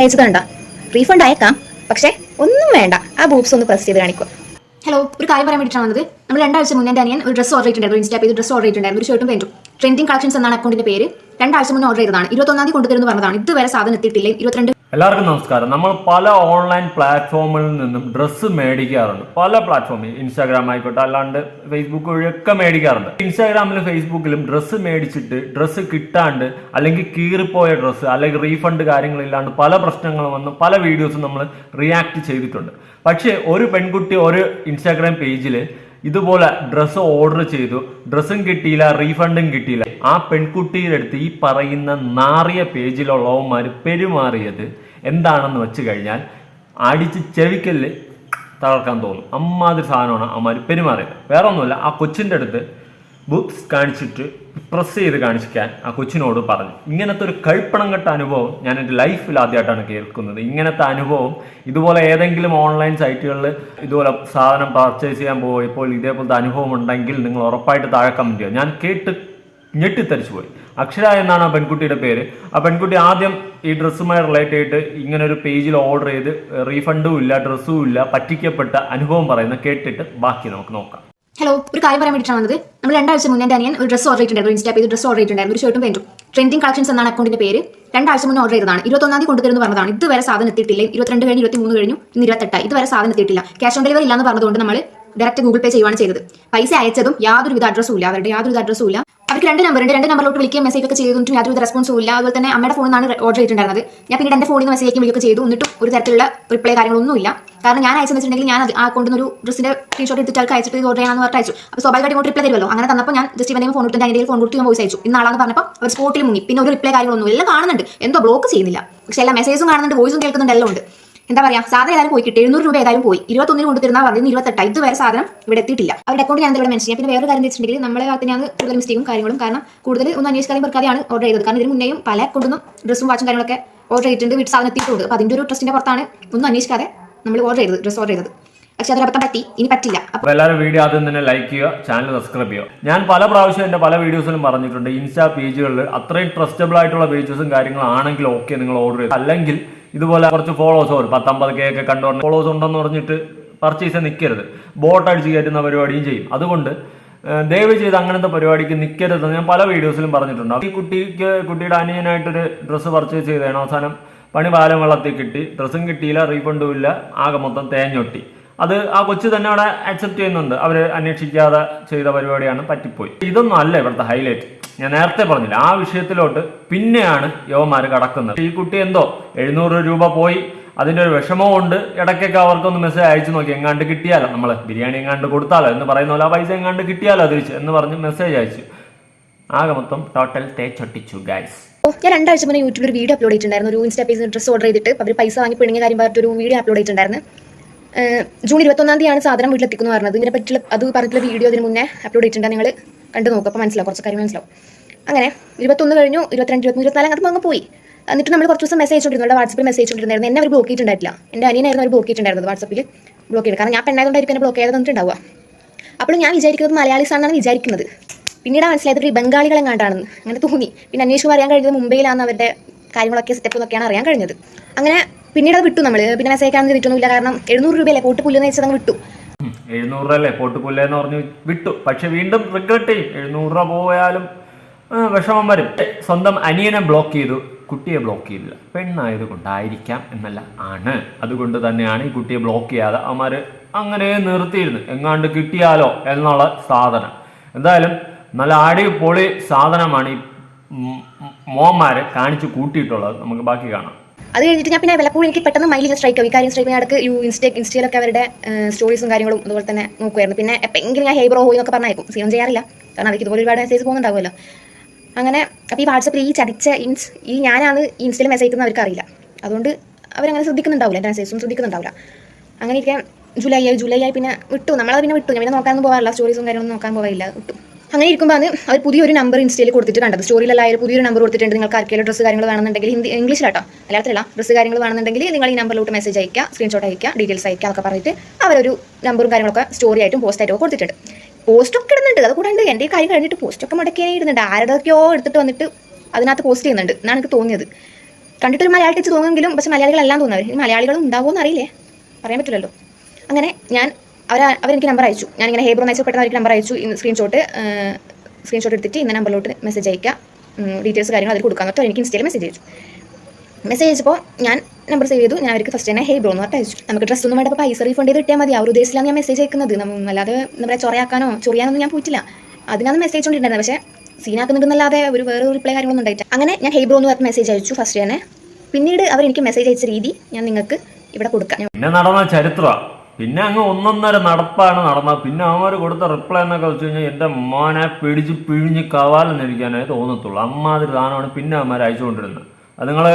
അയച്ചത് റീഫണ്ട് അയക്കാം. പക്ഷെ ഒന്നും വേണ്ട. ആ ബൂപ്സ് ഒന്ന് പ്രസ് ചെയ്ത് കാണിക്കുക ഹലോ ഒരു കാര്യം പറയാൻ വേണ്ടിയിട്ടാണ് വന്നത്. നമ്മൾ രണ്ടാഴ്ച മുന്നേ എന്റെ അനിയൻ ഒരു ഡ്രസ് ഓർഡർ ചെയ്തിട്ടുണ്ടായിരുന്നു ഇൻസ്റ്റാ ചെയ്ത് ഡ്രസ് ഓർഡർ ചെയ്തിട്ടുണ്ടായിരുന്നു ഒരു ഷർട്ടും പെന്റും ട്രെൻഡിങ് കളക്ഷൻസ് എന്നാണ് അക്കൗണ്ടിന്റെ പേര് രണ്ടാഴ്ച മുന്നേ ഓർഡർ ചെയ്തതാണ്. ഇരുപത്തൊന്നാം തീയതി കൊണ്ടുതരുന്നു പറഞ്ഞതാണ്. ഇതുവരെ സാധനം എത്തിയിട്ടില്ല. ഇരുപത്തിരണ്ട് എല്ലാവർക്കും നമസ്കാരം. നമ്മൾ പല ഓൺലൈൻ പ്ലാറ്റ്ഫോമിൽ നിന്നും ഡ്രസ്സ് മേടിക്കാറുണ്ട്. പല പ്ലാറ്റ്ഫോമിൽ ഇൻസ്റ്റാഗ്രാം ആയിക്കോട്ടെ അല്ലാണ്ട് ഫേസ്ബുക്ക് വഴിയൊക്കെ മേടിക്കാറുണ്ട്. ഇൻസ്റ്റാഗ്രാമിലും ഫേസ്ബുക്കിലും ഡ്രസ്സ് മേടിച്ചിട്ട് ഡ്രസ്സ് കിട്ടാണ്ട് അല്ലെങ്കിൽ കീറിപ്പോയ ഡ്രസ്സ് അല്ലെങ്കിൽ റീഫണ്ട് കാര്യങ്ങളില്ലാണ്ട് പല പ്രശ്നങ്ങളും വന്ന് പല വീഡിയോസും നമ്മൾ റിയാക്ട് ചെയ്തിട്ടുണ്ട്. പക്ഷേ ഒരു പെൺകുട്ടി ഒരു ഇൻസ്റ്റാഗ്രാം പേജിൽ ഇതുപോലെ ഡ്രസ്സ് ഓർഡർ ചെയ്തു. ഡ്രസ്സും കിട്ടിയില്ല റീഫണ്ടും കിട്ടിയില്ല. ആ പെൺകുട്ടിയുടെ അടുത്ത് ഈ പറയുന്ന നാറിയ പേജിലുള്ളവന്മാർ പെരുമാറിയത് എന്താണെന്ന് വെച്ച് കഴിഞ്ഞാൽ അടിച്ച് ചെവിക്കല്ല് തകർക്കാൻ തോന്നും. അമ്മാതിരി സാധനമാണ് അമ്മാർ പെരുമാറിയത്. വേറെ ഒന്നുമില്ല ആ കൊച്ചിന്റെ അടുത്ത് ബുക്സ് കാണിച്ചിട്ട് പ്രസ് ചെയ്ത് കാണിക്കാൻ ആ കൊച്ചിനോട് പറഞ്ഞു. ഇങ്ങനത്തെ ഒരു കഴുപ്പണം കെട്ട അനുഭവം ഞാൻ എന്റെ ലൈഫിൽ ആദ്യമായിട്ടാണ് കേൾക്കുന്നത്. ഇങ്ങനത്തെ അനുഭവം ഇതുപോലെ ഏതെങ്കിലും ഓൺലൈൻ സൈറ്റുകളിൽ ഇതുപോലെ സാധനം പർച്ചേസ് ചെയ്യാൻ പോയപ്പോൾ ഇതേപോലത്തെ അനുഭവം ഉണ്ടെങ്കിൽ നിങ്ങൾ ഉറപ്പായിട്ട് താഴെ കമന്റ് ചെയ്യുക. ഞാൻ കേട്ട് ഞെട്ടിത്തരിച്ചു പോയി. അക്ഷര എന്നാണ് ആ പെൺകുട്ടിയുടെ പേര്. ആ പെൺകുട്ടി ആദ്യം ഈ ഡ്രസ്സുമായി റിലേറ്റ് ആയിട്ട് ഇങ്ങനെ ഒരു പേജിൽ ഓർഡർ ചെയ്ത് റീഫണ്ടും ഇല്ല ഡ്രസ്സും ഇല്ല പറ്റിക്കപ്പെട്ട അനുഭവം പറയുന്ന കേട്ടിട്ട് ബാക്കി നമുക്ക് നോക്കാം. ഹലോ ഒരു കാര്യം പറയാൻ വേണ്ടിയിട്ടാണ് വന്നത്. നമ്മൾ രണ്ടാഴ്ച മുന്നേ എന്റെ അനിയൻ ഒരു ഡ്രസ് ഓർഡർ ചെയ്തിട്ടുണ്ടായിരുന്നു ഇൻസ്റ്റാ ചെയ്ത് ഡ്രസ്സ് ഓർഡർ ചെയ്തിട്ടുണ്ടായിരുന്നു ഒരു ഷർട്ടും പേരും ട്രെൻഡിങ് കളക്ഷൻസ് എന്നാണ് അക്കൗണ്ടിന്റെ പേര്. രണ്ടാഴ്ച മുന്നേ ഓർഡർ ചെയ്തതാണ്. ഇരുപത്തൊന്നാം തീയതി കൊണ്ടുതരുന്നു പറഞ്ഞതാണ്. ഇതുവരെ സാധനം എത്തിയിട്ടില്ല. ഇരുപത്തിരണ്ട് കഴിഞ്ഞ് ഇരുപത്തി മൂന്ന് കഴിഞ്ഞു. ഇന്ന് ഇരുപത്തെട്ട്. ഇതുവരെ സാധനം എത്തിയിട്ടില്ല. ക്യാഷ് ഓൺ ഡെലിവറി ഇല്ലാന്ന് പറഞ്ഞതുകൊണ്ട് നമ്മൾ ഡയറക്റ്റ് ഗൂഗിൾ പേ ചെയ്യുവാണ് ചെയ്തത്. പൈസ അയച്ചതും യാതൊരു വിധ അഡ്രസ്സും ഇല്ല. അവരുടെ യാതൊരു അഡ്രസ്സും ഇല്ല. അവർക്ക് രണ്ട് നമ്പർ ഉണ്ട്. രണ്ട് നമ്പറിലോട്ട് വിളിക്കുകയും മെസ്സേജ് ഒക്കെ ചെയ്തിട്ടും യാതൊരു റെസ്പോൺസും ഇല്ല. അതുപോലെ തന്നെ അമ്മയുടെ ഫോണിൽ നിന്നാണ് ഓർഡർ ചെയ്തിട്ടുണ്ടായിരുന്നത്. ഞാൻ പിന്നീട് എന്റെ ഫോണിൽ നിന്ന് മെസ്സേജ് വിളിക്കുകയൊക്കെ ചെയ്തു. എന്നിട്ടും ഒരു തരത്തിലുള്ള റിപ്ലൈ കാര്യങ്ങളൊന്നും ഇല്ല. കാരണം ഞാൻ അയച്ചെന്ന് വെച്ചിട്ടുണ്ടെങ്കിൽ ഞാൻ ആ അക്കൗണ്ടിൽ നിന്ന് ഒരു ഡ്രസ്സിന്റെ സ്ക്രീൻഷോട്ട് എടുത്തിട്ട് ആൾക്ക് അയച്ചിട്ട് ഓർഡർ ചെയ്യാമെന്ന് പറഞ്ഞിട്ട് അയച്ചു. അപ്പോൾ സ്വാഭാവികമായിട്ട് ഇങ്ങോട്ട് റിപ്ലൈ തരുമല്ലോ. അങ്ങനെ തന്നപ്പോൾ ഞാൻ ജസ്റ്റ് ഇവിടെ ഫോൺ കൊടുത്തിട്ട് അതിന്റെ ഫോൺ കൊടുത്ത്. ഞാൻ വോയിസ് അയച്ചു. ഇന്നാളാന്ന് പറഞ്ഞപ്പോൾ അവർ സ്പോട്ടിൽ മുങ്ങി. പിന്നെ ഒരു റിപ്ലൈ കാര്യങ്ങളൊന്നും എല്ലാം കാണുന്നുണ്ട്. എന്തോ ബ്ലോക്ക് ചെയ്യുന്നില്ല. പക്ഷേ എല്ലാ മെസ്സേജും കാണുന്നുണ്ട്. വോയിസും കേൾക്കുന്നുണ്ട്. എല്ലാം ഉണ്ട്. എന്താ പറയാ സാധനം ഏതായാലും പോയി കിട്ടി. എഴുന്നൂറ് രൂപ ഏതായാലും പോയി. ഇരുപത്തൊന്നിന് കൊണ്ടുതരുന്ന പറഞ്ഞിരുന്നു ഇരുപത്തെട്ട്. ഇതുവരെ സാധനം ഇവിടെ എത്തിയിട്ടില്ല. അവരുടെ അക്കൗണ്ട് ഞാൻ ഇവിടെ മെൻഷൻ ചെയ്യാം. പിന്നെ വേറെ കാര്യം വെച്ചിട്ടുണ്ടെങ്കിൽ നമ്മളെ ഭാഗത്തിനാണ് കൂടുതൽ മിസ്റ്റേക്കും കാര്യങ്ങളും കാരണം കൂടുതൽ ഒന്ന് അന്വേഷിക്കാതെ ഓർഡർ ചെയ്തത്. കാരണം ഇതിന് മുന്നേയും പല കൊണ്ടുവന്നും ഡ്രസ്സും വാച്ചും കാര്യങ്ങളൊക്കെ ഓർഡർ ചെയ്തിട്ടുണ്ട്. വീട്ടിൽ സാധനം എത്തിയിട്ടുണ്ട്. അപ്പോൾ അതിന്റെ ഒരു ട്രസ്റ്റിന്റെ പുറത്താണ് ഒന്നും അന്വേഷിക്കാതെ നമ്മൾ ഓർഡർ ചെയ്തത് ഡ്രസ്സ് ഓർഡർ ചെയ്തത്. പക്ഷേ അതൊരബദ്ധം പറ്റി. ഇനി പറ്റില്ല. അപ്പോൾ എല്ലാവരും വീഡിയോ ആദ്യം തന്നെ ലൈക്ക് ചെയ്യുക ചാനൽ സബ്സ്ക്രൈബ് ചെയ്യുക. ഞാൻ പല പ്രാവശ്യം എന്റെ പല വീഡിയോസിലും പറഞ്ഞിട്ടുണ്ട് ഇൻസ്റ്റാ പേജുകളിൽ അത്രയും ട്രസ്റ്റബിൾ ആയിട്ടുള്ള പേജസും കാര്യങ്ങളാണെങ്കിൽ ഓക്കെ നിങ്ങൾ ഓർഡർ ചെയ്യുക അല്ലെങ്കിൽ ഇതുപോലെ കുറച്ച് ഫോളോവേഴ്സ് ഒരു പത്തമ്പത് കെ ഒക്കെ കണ്ടു ഫോളോസ് ഉണ്ടെന്ന് പറഞ്ഞിട്ട് പർച്ചേസ് നിൽക്കരുത് ബോട്ട് അടിച്ച് കയറ്റുന്ന പരിപാടിയും ചെയ്യും. അതുകൊണ്ട് ദയവ് ചെയ്ത് അങ്ങനത്തെ പരിപാടിക്ക് നിൽക്കരുതെന്ന് ഞാൻ പല വീഡിയോസിലും പറഞ്ഞിട്ടുണ്ട്. ഈ കുട്ടിക്ക് കുട്ടിയുടെ അനിയനായിട്ടൊരു ഡ്രസ്സ് പർച്ചേസ് ചെയ്തതാണ്. അവസാനം പണി പാലം വെള്ളത്തിൽ കിട്ടി. ഡ്രസ്സും കിട്ടിയില്ല റീഫണ്ടും ഇല്ല. ആകെ മൊത്തം തേഞ്ഞൊട്ടി. അത് ആ കൊച്ചു തന്നെ അവിടെ അക്സെപ്റ്റ് ചെയ്യുന്നുണ്ട്. അവർ അന്വേഷിക്കാതെ ചെയ്ത പരിപാടിയാണ് പറ്റിപ്പോയി. ഇതൊന്നും അല്ല ഇവിടുത്തെ ഹൈലൈറ്റ് ഞാൻ നേരത്തെ പറഞ്ഞില്ല ആ വിഷയത്തിലോട്ട് പിന്നെയാണ് യുവമാർ കടക്കുന്നത്. ഈ കുട്ടി എന്തോ എഴുന്നൂറ് രൂപ പോയി അതിന്റെ ഒരു വിഷമവും ഉണ്ട്. ഇടയ്ക്കൊക്കെ അവർക്കൊന്ന് മെസ്സേജ് അയച്ചു നോക്കി എങ്ങാണ്ട് കിട്ടിയാലോ? നമ്മൾ ബിരിയാണി എങ്ങാണ്ട് കൊടുത്താലോ? എന്ന് പറയുന്ന പോലെ ആ പൈസ എങ്ങാണ്ട് കിട്ടിയാലോ തിരിച്ച്? എന്ന് പറഞ്ഞ് മെസ്സേജ് അയച്ചു. ആകെ മൊത്തം ടോട്ടൽ തേച്ചൊട്ടിച്ചു ഗൈസ് ഞാൻ രണ്ടാഴ്ച മുന്നേ യൂട്യൂബിൽ ഒരു വീഡിയോ അപ്ലോഡ് ചെയ്തിട്ടുണ്ടായിരുന്നു. ഒരു ഇൻസ്റ്റാ പേജ് ഡ്രസ്സ് ഓർഡർ ചെയ്തിട്ട് അവർ പൈസ വാങ്ങി പിണങ്ങിയ കാര്യം പറഞ്ഞിട്ട് ഒരു വീഡിയോ അപ്ലോഡ് ചെയ്തിട്ടുണ്ടായിരുന്നു. ജൂൺ ഇരുപത്തൊന്നാം തീയതിയാണ് സാധനം വീട്ടിലെത്തിക്കുന്നു പറഞ്ഞത്. ഇതിനെ പറ്റിയുള്ള അത് പറഞ്ഞിട്ടുള്ള വീഡിയോ അതിന് മുന്നേ അപ്ലോഡ് ചെയ്തിട്ടുണ്ട്. നിങ്ങൾ കണ്ടു നോക്കുക അപ്പോൾ മനസ്സിലാവും. കുറച്ച് കാര്യം മനസ്സിലാവും. അങ്ങനെ ഇരുപത്തൊന്ന് കഴിഞ്ഞു. ഇരുപത്തിരണ്ട് ഇരുപത്തി ഇരുപത്തിനാല് അങ്ങോട്ട് അങ്ങ് പോയി. എന്നിട്ട് നമ്മൾ കുറച്ച് ദിവസം മെസ്സേജ് കൊണ്ടിരുന്നു വാട്സപ്പിൽ മെസ്സേജ് കൊണ്ടിരുന്നായിരുന്നു എന്നെ അവർ ബ്ലോക്ക് ചെയ്തിട്ടുണ്ടായിട്ടില്ല. എന്റെ അനിയനായിരുന്നു അവർ ബ്ലോക്ക് ചെയ്തിട്ടുണ്ടായിരുന്നത് വാട്സപ്പിൽ ബ്ലോക്ക് ചെയ്ത്. കാരണം ഞാൻ പെണ്ണായതുകൊണ്ടായിരിക്കും എന്നെ ബ്ലോക്ക് ചെയ്ത് തന്നിട്ടുണ്ടാവുക അപ്പോൾ ഞാൻ വിചാരിക്കുന്നത് മലയാളീസ് ആണെന്നാണ് വിചാരിക്കുന്നത്. പിന്നീട് മനസ്സിലായത് ഈ ബംഗാളികളെങ്ങാണ്ടാണെന്ന് അങ്ങനെ തോന്നി. പിന്നെ അന്വേഷിച്ച് അറിയാൻ കഴിഞ്ഞത് മുംബൈയിലാണ് അവരുടെ കാര്യങ്ങളൊക്കെ സെറ്റപ്പ് എന്നൊക്കെയാണ് അറിയാൻ കഴിഞ്ഞത്. അങ്ങനെ പിന്നീട് അത് വിട്ടു നമ്മൾ പിന്നെ മെസ്സേജ് ആണെന്ന് കിട്ടുന്നില്ല കാരണം എഴുന്നൂറ് രൂപയല്ലേ? പോട്ട് പുല്ലെന്ന് വെച്ചത് അങ്ങ് വിട്ടു. എഴുന്നൂറ് രൂപ അല്ലേ പൊട്ടുപുല്ലെന്ന് പറഞ്ഞു വിട്ടു. പക്ഷെ വീണ്ടും റിഗ്രറ്റ് ചെയ്യും. എഴുന്നൂറ് രൂപ പോയാലും വിഷമം വരും. സ്വന്തം അനിയനെ ബ്ലോക്ക് ചെയ്തു. കുട്ടിയെ ബ്ലോക്ക് ചെയ്തില്ല. പെണ്ണായത് കൊണ്ടായിരിക്കാം എന്നല്ല ആണ്. അതുകൊണ്ട് തന്നെയാണ് ഈ കുട്ടിയെ ബ്ലോക്ക് ചെയ്യാതെ അവന്മാർ അങ്ങനെ നിർത്തിയിരുന്നു എങ്ങാണ്ട് കിട്ടിയാലോ എന്നുള്ള സാധനം. എന്തായാലും നല്ല അടിപൊളി സാധനമാണ് ഈ മോന്മാരെ കാണിച്ചു കൂട്ടിയിട്ടുള്ളത്. നമുക്ക് ബാക്കി കാണാം. അത് കഴിഞ്ഞിട്ട് ഞാൻ പിന്നെ വിലപ്പോൾ എനിക്ക് പെട്ടെന്ന് മൈലിൽ സ്ട്രൈക്ക് ആവും. കാര്യം സ്ട്രൈക്ക് ഇടയ്ക്ക് യു ഇൻസ്റ്റ ഇൻസ്റ്റയിലൊക്കെ അവരുടെ സ്റ്റോറീസും കാര്യങ്ങളും അതുപോലെ തന്നെ നോക്കുമായിരുന്നു പിന്നെ എപ്പോഴെങ്കിലും ഞാൻ ഹെയ്ബ്രോ ഹോയി എന്നൊക്കെ പറഞ്ഞേക്കും സീൻ ചെയ്യാറില്ല. കാരണം അതിക്ക് ഇതുപോലെ ഒരുപാട് മെസ്സേജ് പോകുന്നുണ്ടാവുമല്ലോ. അങ്ങനെ അപ്പോൾ ഈ വാട്സപ്പിൽ ഈ ചതിച്ച ഇൻസ് ഈ ഞാനാണ് ഈ ഇൻസ്റ്റയിൽ മെസ്സേജ് ചെയ്യുന്നത് അവർക്കറിയില്ല. അതുകൊണ്ട് അവരങ്ങനെ ശ്രദ്ധിക്കുന്നുണ്ടാവില്ല. എന്റെ മെസ്സേജും ശ്രദ്ധിക്കുന്നുണ്ടാവില്ല. അങ്ങനെ ഇരിക്കാൻ ജൂലൈ ആയി ജൂലൈ ആയി പിന്നെ വിട്ടു. നമ്മളത് പിന്നെ വിട്ടു. ഞാൻ പിന്നെ നോക്കാനൊന്നും പോകാറില്ല. സ്റ്റോറീസും കാര്യങ്ങളൊന്നും നോക്കാൻ പോകാറില്ല. വിട്ടു. അങ്ങനെ ഇരിക്കുമ്പോൾ അത് അവർ പുതിയൊരു നമ്പർ ഇൻസ്റ്റയിൽ കൊടുത്തിട്ട് കണ്ടത്. സ്റ്റോറിയിലെല്ലാം ആയാലും പുതിയൊരു നമ്പർ കൊടുത്തിട്ടുണ്ട്. നിങ്ങൾക്ക് ആർക്കെങ്കിലും ഡ്രസ്സ് കാര്യങ്ങൾ വേണമെന്നുണ്ടെങ്കിൽ ഹിന്ദി ഇംഗ്ലീഷിലാട്ടോ മലയാളത്തിലല്ല. ഡ്രസ്സ് കാര്യങ്ങൾ വേണമെന്നുണ്ടെങ്കിൽ നിങ്ങൾ ഈ നമ്പറിലോട്ട് മെസ്സേജ് അയക്കുക സ്ക്രീൻഷോട്ട് അയക്കുക ഡീറ്റെയിൽസ് അയക്കുക എന്നൊക്കെ പറഞ്ഞിട്ട് അവരൊരു നമ്പറും കാര്യങ്ങളൊക്കെ സ്റ്റോറി ആയിട്ടും പോസ്റ്റ് ആയിട്ടും കൊടുത്തിട്ടുണ്ട്. പോസ്റ്റൊക്കെ ഇടുന്നുണ്ട്. അത് കൂടാണ്ട് എന്റെ കാര്യം കഴിഞ്ഞിട്ട് പോസ്റ്റൊക്കെ മുടക്കിയേ ഇടുന്നുണ്ട്. ആരുടെയൊക്കെയോ എടുത്തിട്ട് വന്നിട്ട് അതിനകത്ത് പോസ്റ്റ് ചെയ്യുന്നുണ്ട്. എന്നാണ് എനിക്ക് തോന്നിയത്. കണ്ടിട്ടൊരു മലയാളി ടച്ച് തോന്നുമെങ്കിലും പക്ഷേ മലയാളികളെല്ലാം തോന്നുന്നവർ മലയാളികളും ഉണ്ടാവുമെന്ന് അറിയില്ലേ? പറയാൻ പറ്റില്ലല്ലോ. അങ്ങനെ ഞാൻ അവർ അവരെനിക്ക് നമ്പർ അയച്ചു. ഞാനിങ്ങനെ ഹേബ്രോ എന്ന് അയച്ചു പെട്ടെന്ന് അവർക്ക് നമ്പർ അയച്ചു. സ്ക്രീൻഷോട്ട് സ്ക്രീൻഷോട്ട് എടുത്തിട്ട് ഇന്ന നമ്പറിലോട്ട് മെസ്സേജ് അയക്കുക ഡീറ്റെയിൽസ് കാര്യങ്ങൾ അതിൽ കൊടുക്കാൻ പറ്റും എനിക്ക് ഇൻസ്റ്റയിൽ മെസ്സേജ് അയച്ചു. മെസ്സേജ് അയച്ചപ്പോൾ ഞാൻ നമ്പർ സേവ് ചെയ്തു. ഞാൻ അവർക്ക് ഫസ്റ്റ് തന്നെ ഹേ ബ്രോ എന്ന് പറഞ്ഞിട്ട് അയച്ചു. നമുക്ക് ഡ്രസ്സ് ഒന്നും വേണ്ട. പൈസ റീഫണ്ട് ചെയ്ത് കിട്ടിയാൽ മതി. ആ ഒരു ഉദ്ദേശത്തിലാണ് ഞാൻ മെസ്സേജ് അയക്കുന്നത്. അല്ലാതെ നമ്മളെ ചൊറയാക്കാനോ ചൊറിയാനൊന്നും ഞാൻ പോയിട്ടില്ല. അതിനാണ് മെസ്സേജ് കൊണ്ടിട്ടുണ്ടായിരുന്നത് പക്ഷേ സീനാക്കുന്നുണ്ടെന്നല്ലാതെ ഒരു വേറെ റിപ്ലൈ കാര്യങ്ങളൊന്നും ഉണ്ടായിട്ടില്ല. അങ്ങനെ ഞാൻ ഹേ ബ്രോ എന്ന് പറഞ്ഞ മെസ്സേജ് അയച്ചു ഫസ്റ്റ് തന്നെ. പിന്നീട് അവർ എനിക്ക് മെസ്സേജ് അയച്ച രീതി ഞാൻ നിങ്ങൾക്ക് ഇവിടെ കൊടുക്കാം. പിന്നെ നടന്ന ചരിത്രമാണ് പിന്നെ അങ്ങ് ഒന്നൊന്നര നടപ്പാണ് നടന്നത്. പിന്നെ അവന്മാർ കൊടുത്ത റിപ്ലൈ എന്നൊക്കെ വെച്ച് കഴിഞ്ഞാൽ എന്റെ മോനെ പിടിച്ച് പിഴിഞ്ഞ് കവാലെന്നിരിക്കാനേ തോന്നത്തുള്ളൂ. അമ്മാതിരി സാധനമാണ് പിന്നെ അവന്മാർ അയച്ചുകൊണ്ടിരുന്നത് അത് നിങ്ങൾ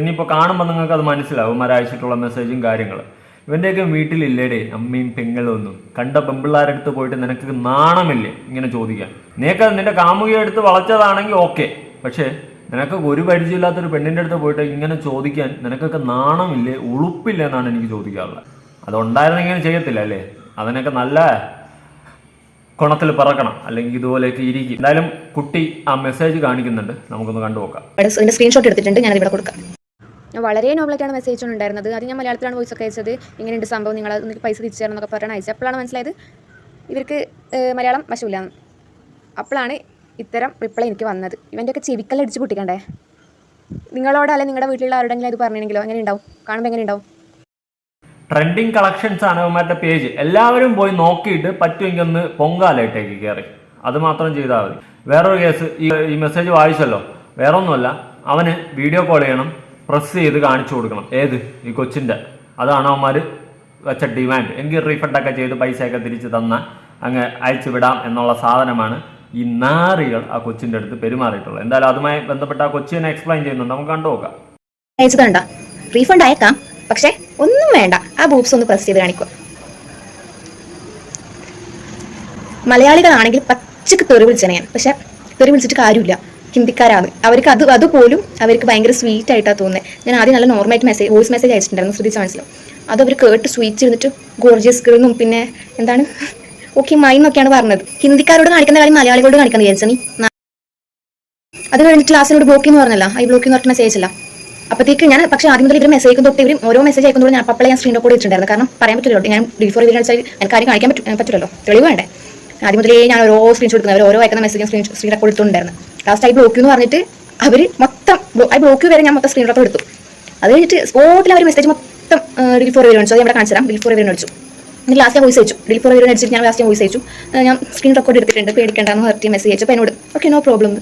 ഇനിയിപ്പോൾ കാണുമ്പോൾ നിങ്ങൾക്ക് അത് മനസ്സിലാവും. അവന്മാർ അയച്ചിട്ടുള്ള മെസ്സേജും കാര്യങ്ങളും. ഇവന്റെയൊക്കെ വീട്ടിലില്ലേടേ അമ്മയും പെങ്ങളും ഒന്നും കണ്ട പെമ്പിള്ളാരടുത്ത് പോയിട്ട് നിനക്ക് നാണമില്ലേ? ഇങ്ങനെ ചോദിക്കാൻ നീക്ക് നിന്റെ കാമുകിയെ എടുത്ത് വളച്ചതാണെങ്കിൽ ഓക്കെ. പക്ഷേ നിനക്ക് ഒരു പരിചയമില്ലാത്തൊരു പെണ്ണിന്റെ അടുത്ത് പോയിട്ട് ഇങ്ങനെ ചോദിക്കാൻ നിനക്കൊക്കെ നാണമില്ലേ? ഉളുപ്പില്ല എന്നാണ് എനിക്ക് ചോദിക്കാറുള്ളത് അതുണ്ടായിരുന്നെങ്കിൽ ചെയ്യത്തില്ല അല്ലേ? അതിനൊക്കെ നല്ല കുണത്തിൽ പറക്കണം. അല്ലെങ്കിൽ ഇതുപോലെയൊക്കെ ഇരിക്കും. എന്തായാലും കുട്ടി ആ മെസ്സേജ് കാണിക്കുന്നുണ്ട്. നമുക്കൊന്ന് കണ്ടു നോക്കാം. സ്ക്രീൻഷോട്ട് എടുത്തിട്ടുണ്ട്. ഞാൻ ഇവിടെ കൊടുക്കാം. ഞാൻ വളരെ നോബിളായിട്ടാണ് മെസ്സേജ് ഉണ്ടായിരുന്നത്. അത് ഞാൻ മലയാളത്തിലാണ് വോയിസ് ഒക്കെ അയച്ചത്. ഇങ്ങനെയുണ്ട് സംഭവം. നിങ്ങൾ നിങ്ങൾക്ക് പൈസ തിരിച്ചു തരണം എന്നൊക്കെ പറഞ്ഞാണ് അയച്ചത്. അപ്പോഴാണ് മനസ്സിലായത് ഇവർക്ക് മലയാളം വശമില്ല അപ്പോഴാണ് ഇത്തരം റിപ്ലൈ എനിക്ക് വന്നത്. ഇവന്റെയൊക്കെ ഒക്കെ ചെവിക്കല്ലടിച്ച് പൊട്ടിക്കണ്ടേ? നിങ്ങളോട് അല്ലെങ്കിൽ നിങ്ങളുടെ വീട്ടിലുള്ള ആരുടെങ്കിലും അത് പറഞ്ഞെങ്കിലോ എങ്ങനെയുണ്ടാവും? കാണുമ്പോൾ എങ്ങനെ ഉണ്ടാവും ട്രെൻഡിങ് കളക്ഷൻസ് ആണ് അവന്മാരുടെ പേജ് എല്ലാവരും പോയി നോക്കിയിട്ട് പറ്റുമെങ്കിൽ ഒന്ന് പൊങ്കാലായിട്ടേക്ക് കയറി അത് മാത്രം ചെയ്താൽ മതി. വേറൊരു കേസ് ഈ ഈ മെസ്സേജ് വായിച്ചല്ലോ? വേറെ ഒന്നുമല്ല അവന് വീഡിയോ കോൾ ചെയ്യണം. പ്രസ് ചെയ്ത് കാണിച്ചു കൊടുക്കണം. ഏത്? ഈ കൊച്ചിന്റെ. അതാണ് അവന്മാർ വെച്ച ഡിമാൻഡ് എങ്കിൽ റീഫണ്ടൊക്കെ ചെയ്ത് പൈസയൊക്കെ തിരിച്ച് തന്നാൽ അങ്ങ് അയച്ചു വിടാം എന്നുള്ള സാധനമാണ് ഈ നാറികൾ ആ കൊച്ചിന്റെ അടുത്ത് പെരുമാറിയിട്ടുള്ളത്. എന്തായാലും അതുമായി ബന്ധപ്പെട്ട ആ കൊച്ചിനെ എക്സ്പ്ലെയിൻ ചെയ്യുന്നുണ്ട്. നമുക്ക് കണ്ടു? നോക്കാം റീഫണ്ട് അയക്കാം പക്ഷേ ഒന്നും വേണ്ട. ആ ബൂബ്സ് ഒന്ന് പ്രസ് ചെയ്ത് കാണിക്കുക. മലയാളികളാണെങ്കിൽ പച്ചക്ക് തെറി വിളിച്ചാണ് ഞാൻ. പക്ഷെ തെറി വിളിച്ചിട്ട് കാര്യമില്ല. ഹിന്ദിക്കാരാണ്. അവർക്ക് അത് അതുപോലും അവർക്ക് ഭയങ്കര സ്വീറ്റ് ആയിട്ടാണ് തോന്നുന്നത് ഞാൻ ആദ്യം നല്ല നോർമലായിട്ട് മെസ്സേജ് വോയിസ് മെസ്സേജ് അയച്ചിട്ടുണ്ടായിരുന്നു ശ്രദ്ധിച്ച മനസ്സിലും അത് അവർ കേട്ട് സ്വീറ്റ് ഇരുന്നിട്ട് ഗോർജിയസ് ഗിർന്നും പിന്നെ എന്താണ്? ഓക്കെ മൈ എന്നൊക്കെയാണ് പറഞ്ഞത്. ഹിന്ദിക്കാരോട് കാണിക്കുന്ന കാര്യം മലയാളികളോട് കാണിക്കുന്നത് വിചാരിച്ചു നീ. അത് കഴിഞ്ഞിട്ട് ക്ലാസ്സിനോട് ബ്ലോക്ക് എന്ന് പറഞ്ഞല്ല. ഐ ബ്ലോക്ക് എന്ന് പറഞ്ഞ മെസ്സേജ് അല്ല അപ്പോഴത്തേക്ക് ഞാൻ പക്ഷേ ആദ്യം മുതൽ ഇവർ മെസ്സേജ് തൊട്ട് ഇവരും ഓരോ മെസ്സേജ് അയക്കുന്നതോട് ഞാൻ അപ്പോൾ ഞാൻ സ്ക്രീൻ റെക്കോർഡ് ചെയ്തിട്ടുണ്ടായിരുന്നു. കാരണം പറയാൻ പറ്റില്ലല്ലോ. ഞാൻ ബിഫോർ ഇവർ വെച്ചാൽ എനിക്ക് കാര്യം കാണിക്കാൻ പറ്റും പറ്റില്ലല്ലോ. തെളിവ് വേണ്ടേ? ആദ്യം മുതലേ ഞാൻ ഓരോ സ്ക്രീൻഷോട്ട് എടുക്കുന്നത് അവർ ഓരോ അയക്കുന്ന മെസ്സേജ് സ്ക്രീൻ സ്ക്രീൻ റെക്കോർഡ് എടുത്തുണ്ടായിരുന്നു ലാസ്റ്റ് ആയി ബ്ലോക്ക് എന്ന് പറഞ്ഞിട്ട് അവർ മൊത്തം ആ ബ്ലോക്ക് വരെ ഞാൻ മൊത്തം സ്ക്രീൻ റെക്കോർഡ് എടുത്തു. അത് കഴിഞ്ഞിട്ട് സ്പോട്ടിൽ അവർ മെസ്സേജ് മൊത്തം ഡിൽ ഫോർ ഇവർ അടിച്ചു അത് ഇവിടെ കാണിച്ചു തരാം. ഫോർ ഇവർ അടിച്ചു എന്നിട്ട് ലാസ്റ്റ് ഞാൻ വോയിസ് അയച്ചു. ഡിൽ ഫോർ ഇവർ അടിച്ചിട്ട് ഞാൻ ലാസ്റ്റ് ഞാൻ വോയിസ് അയച്ചു. ഞാൻ സ്ക്രീൻ റെക്കോർഡ് എടുത്തിട്ടുണ്ട്. പേടിക്കേണ്ടെന്ന് പറഞ്ഞിട്ട് മെസ്സേജ് അയച്ചു. അപ്പോൾ എന്നോട് okay no problem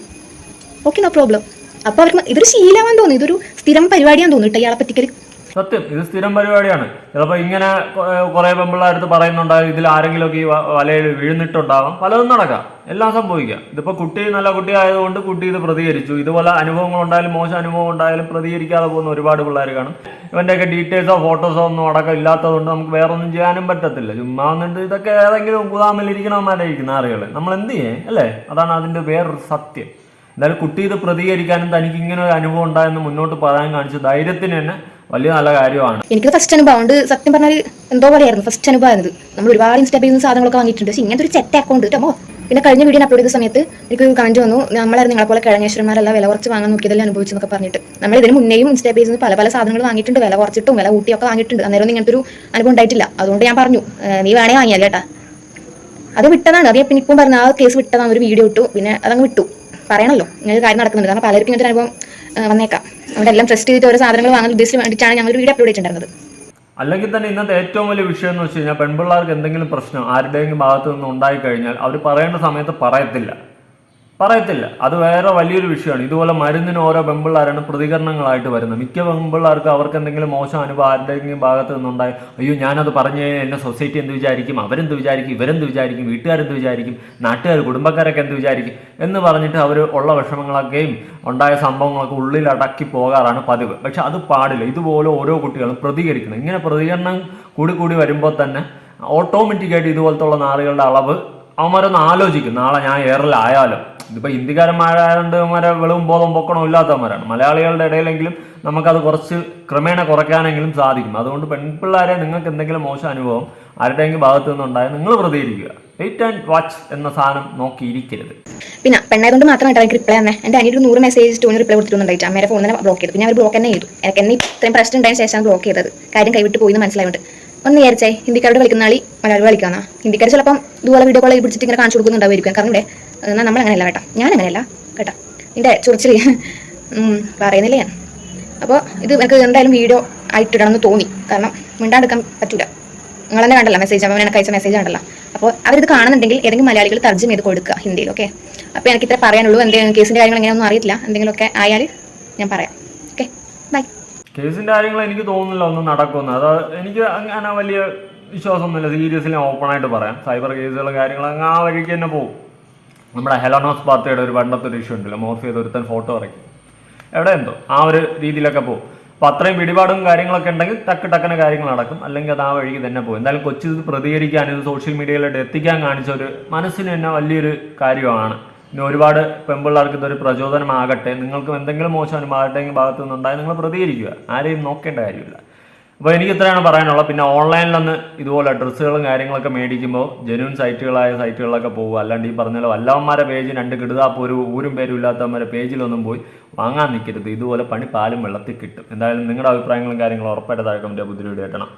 okay no problem അപ്പൊ അവർക്ക് ഇതൊരു ശീലമാൻ തോന്നി ഇതൊരു സ്ഥിരം പരിപാടിയാന്ന് തോന്നിട്ട് ഇയാളെ പറ്റിക്കൽ സത്യം ഇത് സ്ഥിരം പരിപാടിയാണ്. ചിലപ്പോൾ ഇങ്ങനെ കുറെ പെമ്പിള്ളേരടുത്ത് പറയുന്നുണ്ടാകും ഇതിൽ ആരെങ്കിലുമൊക്കെ ഈ വലയിൽ വീഴുന്നിട്ടുണ്ടാകാം പലതും നടക്കാം. എല്ലാം സംഭവിക്കാം. ഇതിപ്പോൾ കുട്ടി നല്ല കുട്ടി ആയതുകൊണ്ട് കുട്ടി ഇത് പ്രതികരിച്ചു. ഇതുപോലെ അനുഭവങ്ങൾ ഉണ്ടായാലും മോശം അനുഭവം ഉണ്ടായാലും പ്രതികരിക്കാതെ പോകുന്ന ഒരുപാട് പിള്ളേർ കാണും. ഇവന്റെയൊക്കെ ഡീറ്റെയിൽസോ ഫോട്ടോസോ ഒന്നും അടക്കം ഇല്ലാത്തതുകൊണ്ട് നമുക്ക് വേറെ ഒന്നും ചെയ്യാനും പറ്റത്തില്ല. ചുമ്മാ വന്നിട്ട് ഇതൊക്കെ ഏതെങ്കിലും ഗുദാമിലിരിക്കണവന്മാരായിരിക്കും ആളുകൾ നമ്മൾ എന്ത് ചെയ്യേ? അല്ലേ? അതാണ് അതിന്റെ വേറൊരു സത്യം. എന്തായാലും കുട്ടി ഇത് പ്രതികരിക്കാനും തനിക്ക് ഇങ്ങനെ ഒരു അനുഭവം ഉണ്ടായെന്ന് മുന്നോട്ട് പറയാൻ കാണിച്ച ധൈര്യത്തിന് തന്നെ വലിയ നല്ല കാര്യമാണ്. എനിക്ക് ഫസ്റ്റ് അനുഭവം ഉണ്ട്. സത്യം പറഞ്ഞാൽ എന്തോ പോലെയായിരുന്നു ഫസ്റ്റ് അനുഭവമായിരുന്നു നമ്മൾ ഒരുപാട് ഇൻസ്റ്റാബിൽ സാധനങ്ങളൊക്കെ വാങ്ങിയിട്ടുണ്ട്. പക്ഷേ ഇങ്ങനത്തെ ഒരു ചെറ്റ അക്കൗണ്ട് കേട്ടോ പിന്നെ കഴിഞ്ഞ വീഡിയോ അപ്ലോഡ് ചെയ്ത സമയത്ത് എനിക്ക് കാണിച്ചു വന്നു. നമ്മളായിരുന്നു നിങ്ങളെ പോലെ കഴിഞ്ഞേശ്വരന്മാരെല്ലാം വില കുറച്ച് വാങ്ങാൻ നോക്കിയതെല്ലാം അനുഭവിച്ചു എന്നൊക്കെ പറഞ്ഞിട്ട്. നമ്മൾ ഇതിന് മുന്നേയും ഇൻസ്റ്റാ പേജിൽ നിന്ന് പല പല സാധനങ്ങൾ വാങ്ങിയിട്ടുണ്ട്. വില കുറച്ചിട്ടും വില കൂട്ടിയൊക്കെ വാങ്ങിയിട്ടുണ്ട്. അന്നേരം ഇങ്ങനത്തെ ഒരു അനുഭവം ഉണ്ടായിട്ടില്ല. അതുകൊണ്ട് ഞാൻ പറഞ്ഞു നീ വേണേ വാങ്ങിയാൽ കേട്ടാ അത് വിട്ടതാണ്. അത് ഇപ്പം പറഞ്ഞ ആ കേസ് വിട്ടതാണ്. ഒരു വീഡിയോ ഇട്ടു. പിന്നെ അതങ്ങ് വിട്ടു. പറയണല്ലോ. ഇങ്ങനെ കാര്യം നടക്കുന്നുണ്ട്. കാരണം പലർക്കും ഇങ്ങനത്തെ അനുഭവം വന്നേക്കാം. അവിടെ എല്ലാം ട്രസ്റ്റ് ചെയ്തിട്ട് ഓരോ സാധനങ്ങൾ വാങ്ങാൻ ഉദ്ദേശിച്ച് വേണ്ടിയിട്ടാണ് ഞങ്ങൾ വീഡിയോ അപ്ലോഡ് ചെയ്തിട്ടുണ്ടായിരുന്നത്. അല്ലെങ്കിൽ തന്നെ ഇന്നത്തെ ഏറ്റവും വലിയ വിഷയം എന്ന് വെച്ച് കഴിഞ്ഞാൽ പെൺപിള്ളേർക്ക് എന്തെങ്കിലും പ്രശ്നം ആരുടെയെങ്കിലും ഭാഗത്തു നിന്ന് ഉണ്ടായിക്കഴിഞ്ഞാൽ അവർ പറയേണ്ട സമയത്ത് പറയത്തില്ല. പറയത്തില്ല. അത് വേറെ വലിയൊരു വിഷയമാണ്. ഇതുപോലെ മരുന്നിന് ഓരോ പെമ്പിള്ളാരാണ് പ്രതികരണങ്ങളായിട്ട് വരുന്നത്. മിക്ക പെമ്പിള്ളാർക്ക് അവർക്ക് എന്തെങ്കിലും മോശം അനുഭവം ആരുടെയെങ്കിലും ഭാഗത്ത് നിന്നുണ്ടായി അയ്യോ ഞാനത് പറഞ്ഞു കഴിഞ്ഞാൽ എന്നെ സൊസൈറ്റി എന്ത് വിചാരിക്കും? അവരെന്ത് വിചാരിക്കും? ഇവരെന്ത് വിചാരിക്കും? വീട്ടുകാരെന്ത് വിചാരിക്കും? നാട്ടുകാർ കുടുംബക്കാരൊക്കെ എന്ത് വിചാരിക്കും? എന്ന് പറഞ്ഞിട്ട് അവർ ഉള്ള വിഷമങ്ങളൊക്കെയും ഉണ്ടായ സംഭവങ്ങളൊക്കെ ഉള്ളിൽ അടക്കി പോകാറാണ് പതിവ്. പക്ഷെ അത് പാടില്ല. ഇതുപോലെ ഓരോ കുട്ടികളും പ്രതികരിക്കണം. ഇങ്ങനെ പ്രതികരണം കൂടി കൂടി വരുമ്പോൾ തന്നെ ഓട്ടോമാറ്റിക്കായിട്ട് ഇതുപോലത്തുള്ള നാളുകളുടെ അളവ് അവന്മാരൊന്ന് ആലോചിക്കും. നാളെ ഞാൻ എയറിലായാലോ ഇതിപ്പോൾ ഹിന്ദിക്കാരന്മാരായതുകൊണ്ട് അവന്മാരെ വെളും ബോധം പൊക്കണോ ഇല്ലാത്തവന്മാരാണ്. മലയാളികളുടെ ഇടയിലെങ്കിലും നമുക്കത് കുറച്ച് ക്രമേണ കുറയ്ക്കാനെങ്കിലും സാധിക്കും. അതുകൊണ്ട് പെൺപിള്ളേരെ നിങ്ങൾക്ക് എന്തെങ്കിലും മോശം അനുഭവം ആരുടെയെങ്കിലും ഭാഗത്തു നിന്നുണ്ടായാൽ നിങ്ങൾ പ്രതികരിക്കുക. വെയിറ്റ് ആൻഡ് വാച്ച് എന്ന സാധനം നോക്കിയിരിക്കരുത് പിന്നെ പെണ്ണായതുകൊണ്ട് മാത്രമായിട്ട് എനിക്ക് റിപ്ലൈ തന്നെ എന്റെ അനിയൊരു നൂറ് മെസ്സേജ് ടൂന് റിപ്ലൈ കൊടുത്തിട്ടുണ്ടായിട്ട്. അമ്മേരെ ഫോൺ തന്നെ ബ്ലോക്ക് ചെയ്തു. പിന്നെ അവർ ബ്ലോക്ക് തന്നെ ചെയ്തു. എനിക്ക് എന്നെ ഇത്രയും പ്രശ്നം ഉണ്ടായതിനു ശേഷമാണ് ബ്ലോക്ക് ചെയ്തത്. കാര്യം കൈവിട്ട് പോയി എന്ന് മനസ്സിലായിട്ട് ഒന്ന് വിചാരിച്ചേ ഹിന്ദിക്കാരോട് കളിക്കുന്ന ആളി മലയാളം കളിക്കാന്ന. ഹിന്ദിക്കാർ ചിലപ്പം ഇതുപോലെ വീഡിയോ കോൾ പിടിച്ചിട്ട് ഇങ്ങനെ കാണിച്ചു കൊടുക്കുന്നുണ്ടാവുമായിരിക്കും കാരണം ഇവിടെ നമ്മൾ അങ്ങനെയല്ല കേട്ടോ. ഞാൻ അങ്ങനെയല്ല കേട്ടോ. നിന്റെ ചൊറിച്ചിൽ പറയുന്നില്ല ഞാൻ. അപ്പോൾ ഇത് എനിക്ക് എന്തായാലും വീഡിയോ ആയിട്ടിടണം എന്ന് തോന്നി. കാരണം മിണ്ടാണ്ടെടുക്കാൻ പറ്റൂല. നിങ്ങൾ തന്നെ കണ്ടല്ലോ മെസ്സേജ് അവൻ എനിക്ക് അയച്ച മെസ്സേജ് കണ്ടല്ലോ. അപ്പോൾ അവരിത് കാണുന്നുണ്ടെങ്കിൽ ഏതെങ്കിലും മലയാളികൾ തർജം ചെയ്ത് കൊടുക്കുക ഹിന്ദിയിൽ ഓക്കെ അപ്പോൾ എനിക്ക് ഇത്ര പറയാനുള്ളൂ. എന്തെങ്കിലും കേസിന്റെ കാര്യങ്ങൾ എങ്ങനെയൊന്നും അറിയില്ല എന്തെങ്കിലുമൊക്കെ ആയാൽ ഞാൻ പറയാം. കേസിന്റെ കാര്യങ്ങൾ എനിക്ക് തോന്നുന്നില്ല ഒന്നും നടക്കുമെന്ന്. അത് എനിക്ക് അങ്ങനെ വലിയ വിശ്വാസമൊന്നുമില്ല. സീരിയസ്ലി ഓപ്പൺ ആയിട്ട് പറയാം. സൈബർ കേസുകളും കാര്യങ്ങളും ആ വഴിക്ക് തന്നെ പോകും. നമ്മുടെ ഹെലനോസ് പാർട്ടിയുടെ ഒരു പണ്ടത്തെ ഒരു ഇഷ്യൂ ഉണ്ടല്ലോ. മോർഫ് ചെയ്ത് ഒരുത്തൻ ഫോട്ടോ ഇറക്കി എവിടെ എന്തോ. ആ ഒരു രീതിയിലൊക്കെ പോകും. അപ്പോൾ അത്രയും പിടിപാടും കാര്യങ്ങളൊക്കെ ഉണ്ടെങ്കിൽ ടക്ക് ടക്കന കാര്യങ്ങൾ നടക്കും. അല്ലെങ്കിൽ അത് ആ വഴിക്ക് തന്നെ പോകും. എന്തായാലും കൊച്ചി പ്രതികരിക്കാൻ ഇത് സോഷ്യൽ മീഡിയയിലോട്ട് എത്തിക്കാൻ കാണിച്ച ഒരു മനസ്സിന് തന്നെ വലിയൊരു കാര്യമാണ്. ഇനി ഒരുപാട് പെമ്പിള്ളേർക്ക് ഇതൊരു പ്രചോദനമാകട്ടെ നിങ്ങൾക്കും എന്തെങ്കിലും മോശം അനുഭവമാകട്ടെ ഭാഗത്തു നിന്നുണ്ടായി നിങ്ങൾ പ്രതികരിക്കുക. ആരെയും നോക്കേണ്ട കാര്യമില്ല. അപ്പോൾ എനിക്ക് ഇത്രയാണ് പറയാനുള്ളത്. പിന്നെ ഓൺലൈനിലൊന്ന് ഇതുപോലെ ഡ്രസ്സുകളും കാര്യങ്ങളൊക്കെ മേടിക്കുമ്പോൾ ജനുവൻ സൈറ്റുകളായ സൈറ്റുകളിലൊക്കെ പോകുക അല്ലാണ്ട് ഈ പറഞ്ഞാലും വല്ലവന്മാരെ പേജ് രണ്ട് കിടുതാപ്പ് ഒരു ഊരും പേരും ഇല്ലാത്തവന്മാരെ പേജിലൊന്നും പോയി വാങ്ങാൻ നിൽക്കരുത്. ഇതുപോലെ പണി പാലും വെള്ളത്തിൽ കിട്ടും. എന്തായാലും നിങ്ങളുടെ അഭിപ്രായങ്ങളും കാര്യങ്ങളും ഉറപ്പായിട്ട് താഴെ കമന്റ് ബുദ്ധിമുട്ട് കേട്ടണം